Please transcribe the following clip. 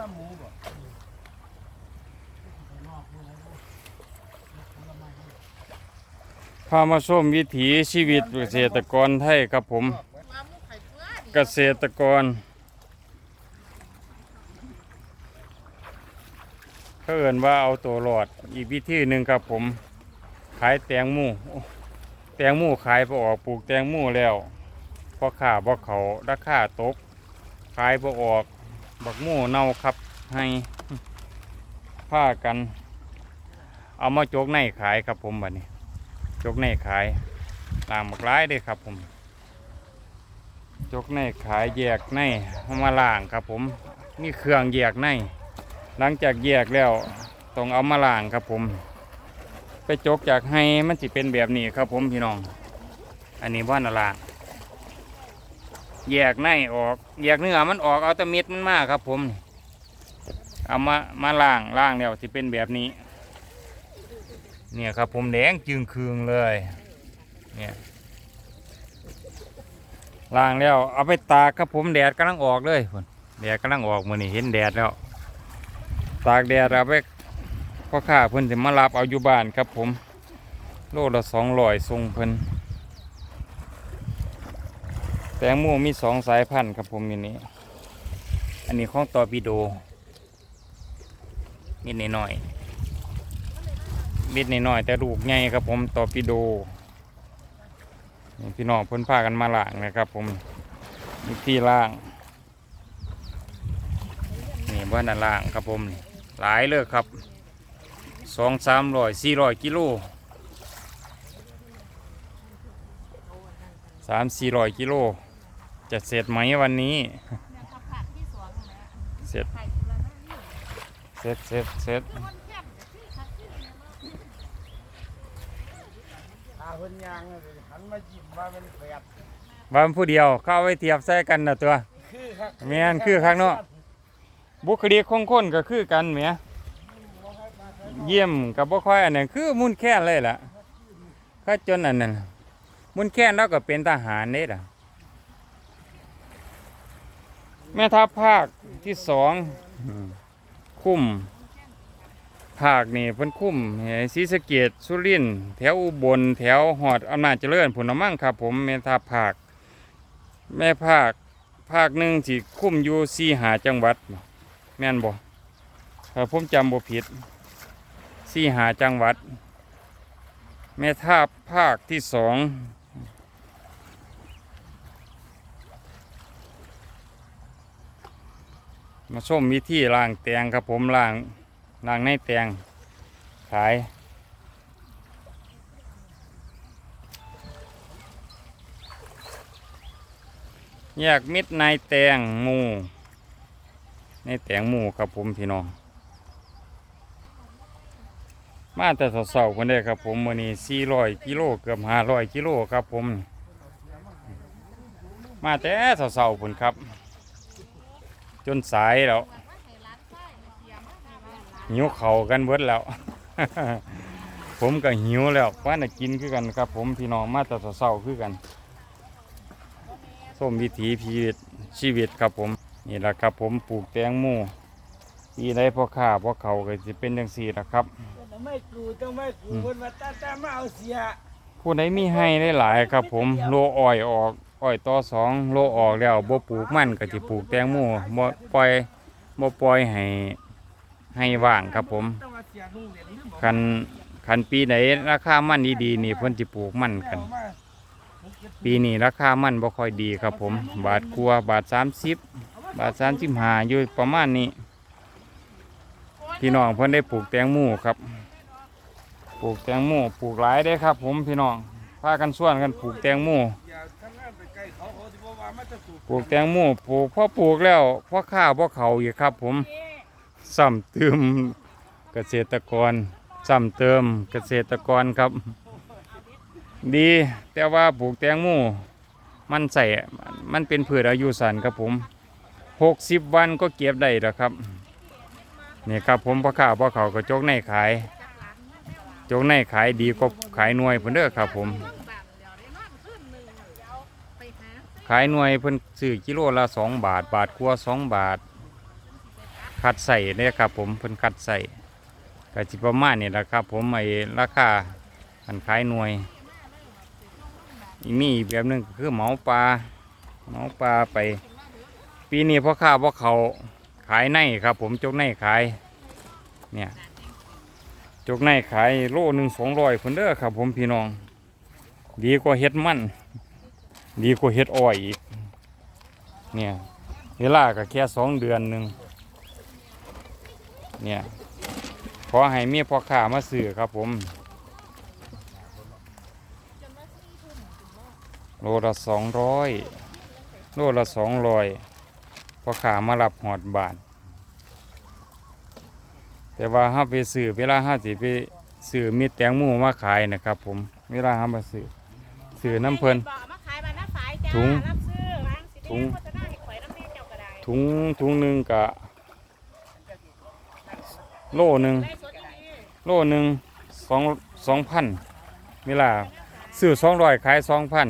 ฟ้าหมูบ่พามาชมวิถีชีวิตเกษตรกรไทยครับผม เกษตรกรเขาเอ่นว่าเอาตัวรอดอีกวิธีหนึ่งครับผม ขายแตงหมูแตงหมูขายพอออกปลูกแตงหมูแล้วพอขาพอเขาราคาตก ขายพอออก บักมูเน่าครับ ให้ผ้ากัน เอามาโจกในขายครับผมบัดนี้จกในขายลางบักร้ายเด้ครับผมจกในขายแยกในมาล่างครับผมนี่เครื่องแยกในหลังจากแยกแล้วต้องเอามาล่างครับผม ไปจกจากให้มันสิเป็นแบบนี้ครับผมพี่น้อง อันนี้ว่านาล่าง แยกในออก แยกเนื้อมันออกเอาแตะเม็ดมันมากครับ ผม เอามามาล่างล่างแล้วสิเป็นแบบนี้ เนี่ยครับ ผมแดงจึงคืองเลย เนี่ยล้างแล้วเอาไปตากครับผมแดดกำลังออกเลยพุ่นแดดกำลังออกมือนี่เห็นแดดแล้ว ตากแดดเอาไปพ่อข้าเพิ่นจะมารับเอาอยู่บ้านครับผม โลละสองร้อยทรงเพิ่น แตงโมมีสองสายพันธุ์ครับผมอยู่นี้ อันนี้ของตอปิโดนิดหน่อยๆมิดนิดหน่อยแต่ลูกใหญ่ครับผมตอปิโดพี่น้องพิ่นพากันมาล่างนะครับผมมีที่ล่าง นี่บ้านนั่นล่างครับผม หลายเลยครับสองสามร้อยสี่ร้อยกิโลสามสี่ร้อยกิโล จะเสร็จไหมวันนี้ เสร็จ เสร็จ เสร็จ เสร็จอาเพิ่นยางเลยหันมาจิ้มว่าเป็นแปดบานผู้เดียวเข้าเอาไว้เทียบใส่กันนะตัวคือครับแม่นคือข้างนอกบุคลิกของคนก็คือกันแหมเยี่ยมกับบ่ค่อยอันนั้นคือมุ่นแค่นเลยล่ะก็จนอันนั้นมุ่นแค่นแล้วก็เป็นทหารเด้ล่ะ แม่ทัพภาคที่สองคุ้มภาคนี่เพิ่นคุ้มให้ศรีสะเกษสุรินแถวอุบลแถวหอดอำนาจเจริญผุนมั่งครับ ผมแม่ทัพภาค แม่ภาคภาคหนึ่งสิคุ้มอยู่สี่หาจังหวัด แม่นบ่ถ้าผมจำบ่ผิดสี่หาจังหวัด แม่ทัพภาคที่สอง มาชมวิธีล่างแตงครับผมล่างล่างในแตงขาย แยกมิดในแตงหมูในแตงหมูครับผมพี่น้อง มาแต่สาวๆคนได้ครับผมวันนี้400กิโลเกือบ500กิโลครับผม มาแต่สาวๆพุ่นครับ นสายแล้วหิวเข่าวกันเบิดแล้ว ผมก็หิวแล้วว่าน่ะกินคือกันครับ ผมพี่น้องมาแต่เสาๆคือกันส้มวิถีชีวิตชีวิตครับผมนี่แหละครับ ผมปลูกแตงโมปีไรพ่อข้าพ่อเขาก็จะเป็นจังสี่ละครับไม่กูต้องไม่กูเพิ่นมาตาตามาเอาเสียผู้ใดมีให้ได้หลายๆครับ ผมโลอ้อยออก อ้อยต่อสองโลออกแล้วบ่ปลูกมันก็จะปลูกแตงโมบ่ปล่อยบ่ปล่อยให้ให้ว่างครับผมคันคันปีไหนราคามันดีๆนี่เพิ่นสิปลูกมันกัน ปีนี้ราคามันบ่ค่อยดีครับผม บาทกลัวบาทสามสิบบาทสามสิบห้าอยู่ประมาณนี้พี่น้องเพิ่นได้ปลูกแตงโมครับ ปลูกแตงโมปลูกหลายได้ครับ ผมพี่น้องพากันส่วนกันปลูกแตงโม ปใกล้เขาเขาสิบ่ว่ามาจะสูบปลูกแตงโมปลูกพอปลูกแล้วพอข้าวพอเขาอีกครับ ผมซ้ำเติมเกษตรกรซ้ำเติมเกษตรกรครับ ดี แต่ว่าปลูกแตงโมมันใส่มันเป็นพืชอายุสั้นครับผมหกสิบวันก็เก็บได้แล้วครับนี่ครับผมพ่อข้าวพ่อเขาก็จกในขายจกในขายดีก็ขายหน่วยเพิ่นเด้อครับผม ขายหน่วยเพิ่นซื้อกิโลละสองบาท บาทกว่าสองบาทคัดใส่เนี่ยครับผมเพิ่นคัดใส่ก็จิประมาณนี่แหละครับ ผมไอ้ราคาอันขายหน่วยอีมีอีกแบบหนึงคือเหมาปลาเหมาปลาไป ปีนี้พ่อค้าพ่อเขาขายในครับ ผมจกในขายเนี่ยจกในขายโลหนึ่งสองร้อยคนเด้อครับ ผมพี่น้อง ดีกว่าเฮ็ดมัน ดีกว่าเฮ็ดอ้อยอีก เนี่ยเวลาก็แค่สองเดือนหนึ่งเนี่ยขอให้มียพ่อค้ามาซื้อครับผมโลละสองร้อยโลละสองร้อยพอค้ามารับหอดบาท แต่ว่าห้าไปซื้อเวลาห้าสิไปซื้อมีแตงโมมาขายนะครับผม เวลาห้ามาซื้อซื้อน้ำเพลิน ถุงรับซื้อวางสิถุงโฆษณาให้ข่อยน้ำแม่เจ้าก็ได้ถุงถุงหนึ่งกะโลหนึ่งได้สดอีหลีโลหนึ่งสองสองพันเวลาซื้อสองร้อยขายสองพัน